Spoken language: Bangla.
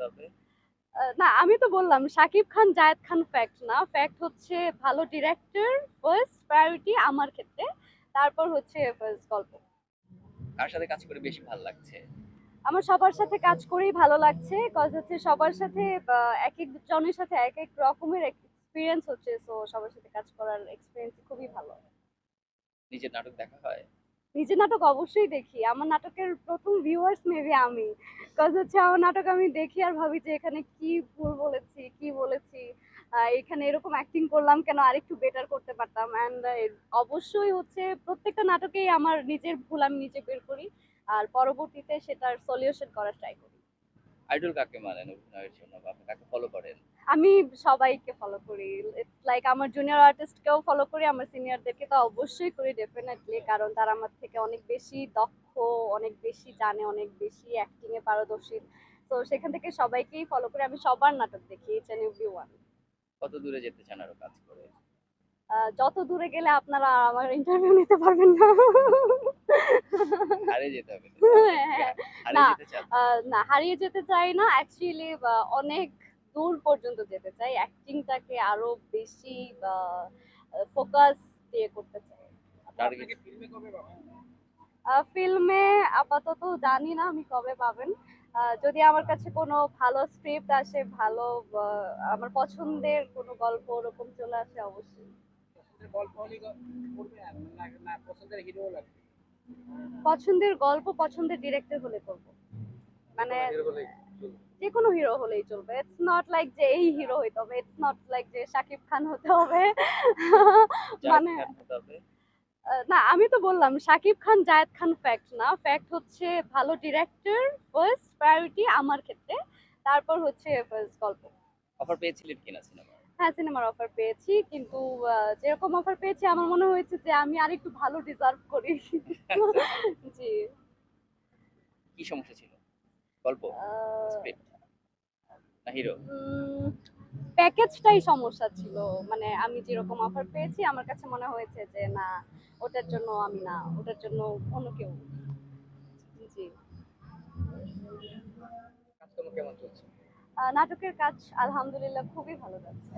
করতে হবে না আমি তো বললাম শাকিব খান জায়েদ খান ফ্যাক্ট না। ফ্যাক্ট হচ্ছে ভালো ডিরেক্টর ফার্স্ট প্রায়োরিটি আমার ক্ষেত্রে। তারপর হচ্ছে ফার্স্ট গল্প। কার সাথে কাজ করে বেশি ভালো লাগছে? আমার সবার সাথে কাজ করেই ভালো লাগছে কজ হচ্ছে সবার সাথে এক এক জনের সাথে এক এক রকমের এক্সপিরিয়েন্স হচ্ছে। সো সবার সাথে কাজ করার এক্সপিরিয়েন্স খুবই ভালো। নিজের নাটক দেখা হয়? নিজের নাটক অবশ্যই দেখি। আমার নাটকের প্রথম ভিউয়ার্স মেবি আমি। কজ হচ্ছে আমার নাটক আমি দেখি আর ভাবি যে এখানে কি ভুল বলেছি, কি বলেছি। এখানে এরকম অ্যাক্টিং করলাম কেন? আরেকটু বেটার করতে পারতাম। অ্যান্ড অবশ্যই হচ্ছে প্রত্যেকটা নাটকেই আমার নিজের ভুল আমি নিজে বের করি। আর পরবর্তীতে সেটার সলিউশন করার ট্রাই করি। আইডল কাকে মানেন অভিনয়ের জন্য বা আপনি কাকে ফলো করেন? আমি সবাইকে ফলো করি। ইটস লাইক আমার জুনিয়র আর্টিস্টকেও ফলো করি আমার সিনিয়রদেরকে তো অবশ্যই করি ডেফিনেটলি কারণ তারা আমার থেকে অনেক বেশি দক্ষ অনেক বেশি জানে অনেক বেশি অ্যাক্টিংয়ে পারদর্শী। তো সেখান থেকে সবাইকেই ফলো করি। আমি সবার নাটক দেখি ইচ অ্যান্ড এভরি ওয়ান কত দূরে যেতে চান আরও কাজ করে? যত দূরে গেলে আপনারা আমার ইন্টারভিউ নিতে পারবেন না। হারিয়ে যেতে হবে। হ্যাঁ, হারিয়ে না। না হারিয়ে যেতে চাই না। অ্যাকচুয়ালি অনেক দূর পর্যন্ত যেতে চাই। অ্যাক্টিংটাকে আরও বেশি ফোকাস দিয়ে করতে চাই। ফিল্মে আপাতত জানি না আমি কবে পাবেন। যদি আমার কাছে কোনো ভালো স্ক্রিপ্ট আসে ভালো আমার পছন্দের কোনো গল্প ওরকম চলে আসে অবশ্যই। গল্প হলে পছন্দের হিরো লাগবে। পছন্দের গল্প পছন্দের ডিরেক্টর হলে করব। মানে যে কোনো হিরো হলেই চলবে। ইটস নট লাইক যে এই হিরো হইতে হবে ইটস নট লাইক যে শাকিব খান হতে হবে। মানে না আমি তো বললাম শাকিব খান জায়েদ খান ফ্যাক্ট না। ফ্যাক্ট হচ্ছে ভালো ডিরেক্টর ফার্স্ট প্রায়োরিটি আমার ক্ষেত্রে। তারপর হচ্ছে ফার্স্ট গল্প। অফার পেয়েছিলেন কিনা সিনেমা হ্যাঁ সিনেমার অফার পেয়েছি কিন্তু যেরকম অফার পেয়েছি আমার মনে হয়েছে যে আমি আর একটু ভালো ডিজার্ভ করি। জি। কি সমস্যা ছিল? গল্প? স্ক্রিপ্ট না হিরো প্যাকেজটাই সমস্যা ছিল। মানে আমি যেরকম অফার পেয়েছি আমার কাছে মনে হয়েছে যে না ওটার জন্য আমি না ওটার জন্য অন্য কেউ। জি। কাজকর্ম কেমন চলছে? নাটকের কাজ আলহামদুলিল্লাহ খুবই ভালো যাচ্ছে।